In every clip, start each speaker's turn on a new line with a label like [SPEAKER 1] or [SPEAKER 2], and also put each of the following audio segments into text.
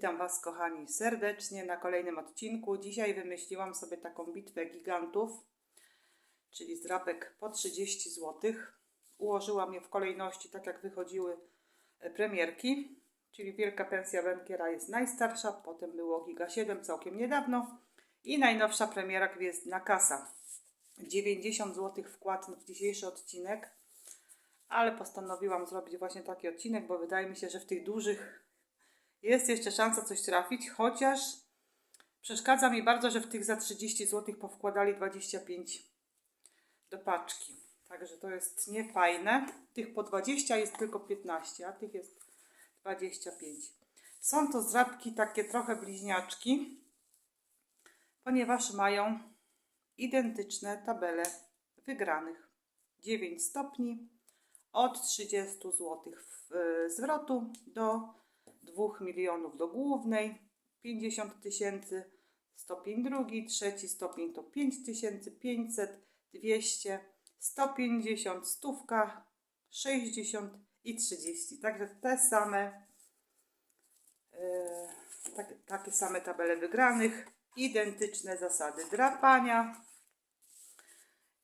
[SPEAKER 1] Witam Was, kochani, serdecznie na kolejnym odcinku. Dzisiaj wymyśliłam sobie taką bitwę gigantów, czyli zdrapek po 30 zł. Ułożyłam je w kolejności, tak jak wychodziły e, premierki, czyli Wielka Pensja Bankiera jest najstarsza, potem było Giga 7 całkiem niedawno i najnowsza premiera Gwiezdna Kasa. 90 zł wkład w dzisiejszy odcinek, ale postanowiłam zrobić właśnie taki odcinek, bo wydaje mi się, że w tych dużych jest jeszcze szansa coś trafić, chociaż przeszkadza mi bardzo, że w tych za 30 zł powkładali 25 do paczki. Także to jest niefajne. Tych po 20 jest tylko 15, a tych jest 25. Są to zdrabki takie trochę bliźniaczki, ponieważ mają identyczne tabele wygranych. 9 stopni od 30 zł y, zwrotu do 2 milionów do głównej, 50 tysięcy, stopień drugi, trzeci stopień to 5500, 200, 150, stówka, 60 i 30. Także te same, e, tak, takie same tabele wygranych, identyczne zasady drapania.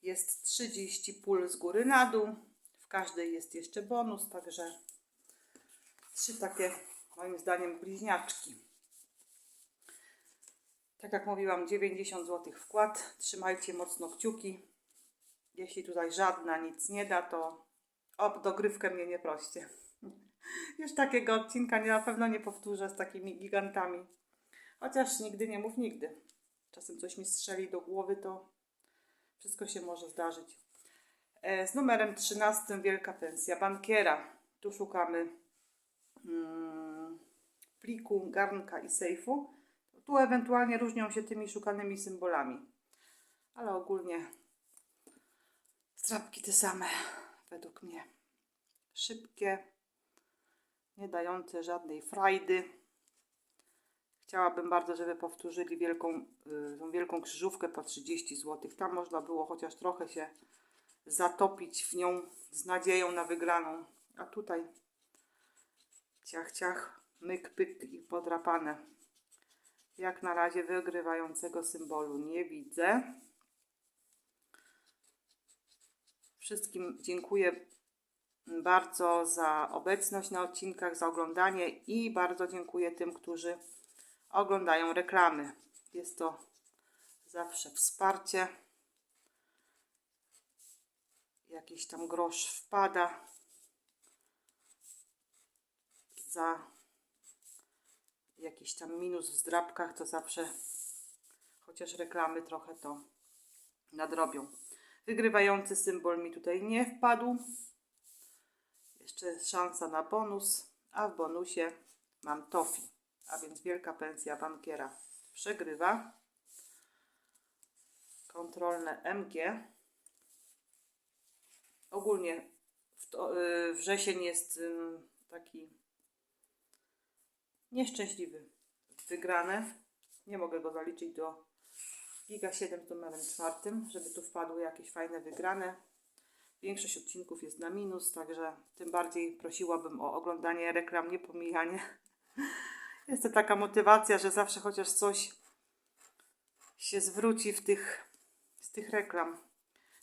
[SPEAKER 1] Jest 30 pól z góry na dół. W każdej jest jeszcze bonus, także trzy takie moim zdaniem bliźniaczki. Tak jak mówiłam, 90 zł wkład. Trzymajcie mocno kciuki. Jeśli tutaj żadna nic nie da, to o dogrywkę mnie nie proście. Już takiego odcinka na pewno nie powtórzę z takimi gigantami. Chociaż nigdy nie mów nigdy. Czasem coś mi strzeli do głowy, to wszystko się może zdarzyć. E, Z numerem 13 Wielka Pensja Bankiera. Tu szukamy mm, pliku, garnka i sejfu. Tu ewentualnie różnią się tymi szukanymi symbolami. Ale ogólnie strapki te same według mnie. Szybkie, nie dające żadnej frajdy. Chciałabym bardzo, żeby powtórzyli wielką, y, tą wielką krzyżówkę po 30 zł. Tam można było chociaż trochę się zatopić w nią z nadzieją na wygraną. A tutaj ciach, ciach, myk, pyk i podrapane. Jak na razie wygrywającego symbolu nie widzę. Wszystkim dziękuję bardzo za obecność na odcinkach, za oglądanie i bardzo dziękuję tym, którzy oglądają reklamy. Jest to zawsze wsparcie. Jakiś tam grosz wpada za jakiś tam minus w zdrabkach, to zawsze chociaż reklamy trochę to nadrobią. Wygrywający symbol mi tutaj nie wpadł. Jeszcze szansa na bonus, a w bonusie mam tofi, a więc wielka pensja bankiera przegrywa. Kontrolne MG. Ogólnie to, y, wrzesień jest ym, taki nieszczęśliwy. Wygrane. Nie mogę go zaliczyć do Giga 7 z numerem czwartym, żeby tu wpadły jakieś fajne wygrane. Większość odcinków jest na minus, także tym bardziej prosiłabym o oglądanie reklam, nie pomijanie. Jest to taka motywacja, że zawsze chociaż coś się zwróci w tych, z tych reklam.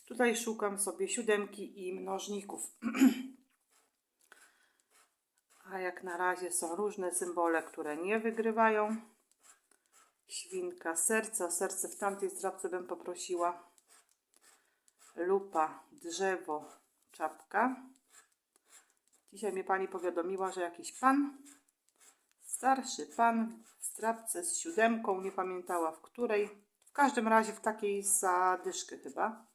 [SPEAKER 1] Tutaj szukam sobie siódemki i mnożników. A jak na razie są różne symbole, które nie wygrywają. Świnka, serce, serce w tamtej zdrabce bym poprosiła. Lupa, drzewo, czapka. Dzisiaj mnie pani powiadomiła, że jakiś pan, starszy pan w zdrabce z siódemką, nie pamiętała w której, w każdym razie w takiej zadyszkę chyba,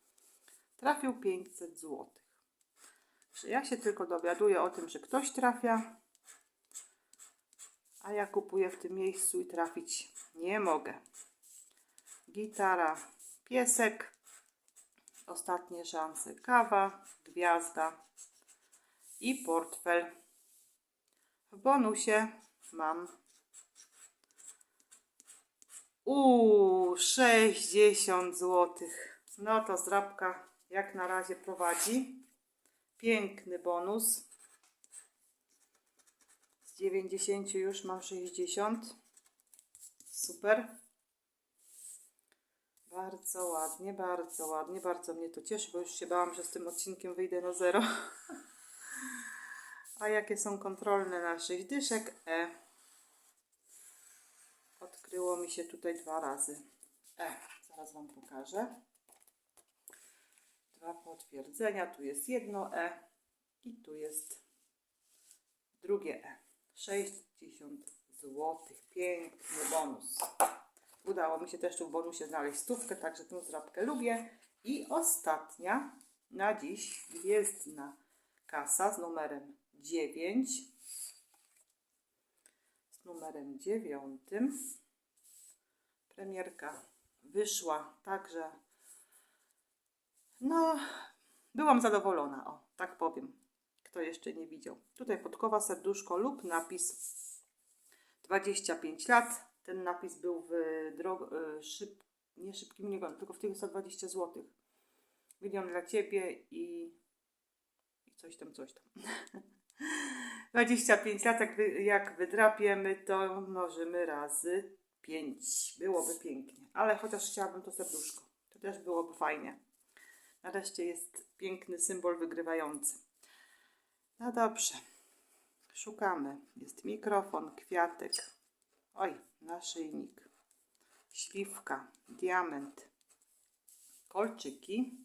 [SPEAKER 1] trafił 500 zł. Ja się tylko dowiaduję o tym, że ktoś trafia, a ja kupuję w tym miejscu i trafić nie mogę. Gitara, piesek, ostatnie szanse, kawa, gwiazda i portfel. W bonusie mam Uuu, 60 zł. No to zdrabka jak na razie prowadzi. Piękny bonus. Z 90 już mam 60. Super. Bardzo ładnie, bardzo ładnie, bardzo mnie to cieszy, bo już się bałam, że z tym odcinkiem wyjdę na zero. A jakie są kontrolne na 6 dyszek? E. Odkryło mi się tutaj dwa razy. E, zaraz Wam pokażę. Dwa potwierdzenia, tu jest jedno E i tu jest drugie E. 60 zł. Piękny bonus. Udało mi się też tu w bonusie znaleźć stówkę, także tę zdrabkę lubię. I ostatnia na dziś gwiezdna kasa z numerem 9. Z numerem 9. Premierka wyszła, także no, byłam zadowolona, o, tak powiem. Kto jeszcze nie widział. Tutaj podkowa, serduszko lub napis 25 lat. Ten napis był w drog- y, szyb, nie szybkim minionem, tylko w tych 120 zł. Milion dla Ciebie i, i coś tam, coś tam. 25 lat, jak, wy, jak wydrapiemy, to mnożymy razy 5. Byłoby pięknie. Ale chociaż chciałabym to serduszko. To też byłoby fajnie. Nareszcie jest piękny symbol wygrywający. No dobrze. Szukamy. Jest mikrofon, kwiatek. Oj, naszyjnik. Śliwka, diament. Kolczyki.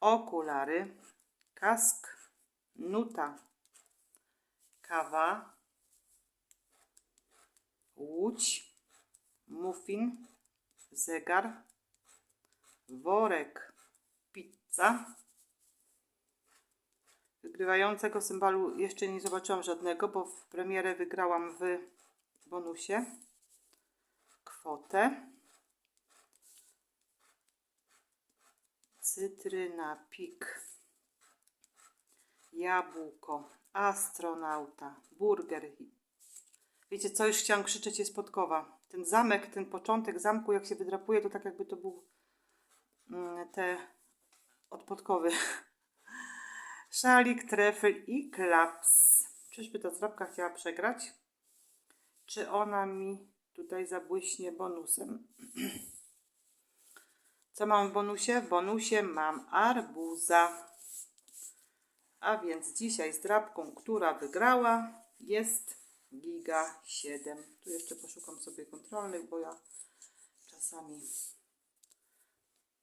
[SPEAKER 1] Okulary. Kask. Nuta. Kawa. Łódź. Muffin. Zegar. Worek. Pizza. Wygrywającego symbolu jeszcze nie zobaczyłam żadnego, bo w premierę wygrałam w bonusie kwotę. Cytryna, pik, jabłko, astronauta, burger. Wiecie co, już chciałam krzyczeć, jest podkowa. Ten zamek, ten początek zamku, jak się wydrapuje, to tak jakby to był mm, te od podkowy. Szalik, trefel i klaps. Czyżby ta zdrabka chciała przegrać? Czy ona mi tutaj zabłyśnie bonusem? Co mam w bonusie? W bonusie mam arbuza. A więc dzisiaj zdrabką, która wygrała jest Giga 7. Tu jeszcze poszukam sobie kontrolnych, bo ja czasami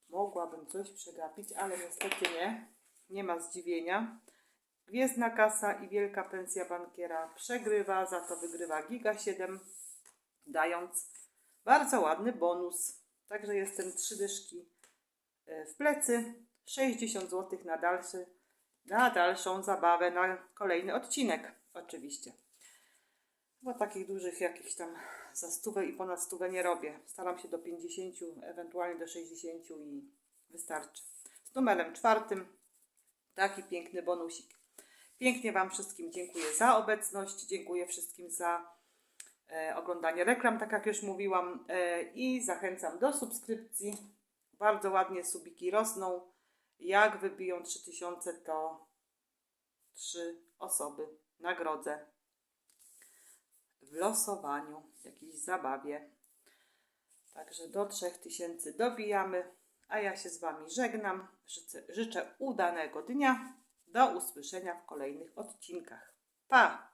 [SPEAKER 1] mogłabym coś przegapić, ale niestety nie. Nie ma zdziwienia. Gwiezdna kasa i wielka pensja bankiera przegrywa, za to wygrywa Giga 7, dając bardzo ładny bonus. Także jestem trzy dyszki e, w plecy, 60 zł na dalszy, na dalszą zabawę, na kolejny odcinek oczywiście. Bo takich dużych jakichś tam za stówę i ponad stówę nie robię. Staram się do 50, ewentualnie do 60 i wystarczy. Z numerem czwartym taki piękny bonusik. Pięknie Wam wszystkim dziękuję za obecność, dziękuję wszystkim za e, oglądanie reklam, tak jak już mówiłam, e, i zachęcam do subskrypcji. Bardzo ładnie subiki rosną. Jak wybiją 3000, to trzy osoby nagrodzę w losowaniu, jakiejś zabawie. Także do 3000 dobijamy, a ja się z Wami żegnam. Życzę, udanego dnia. Do usłyszenia w kolejnych odcinkach. Pa!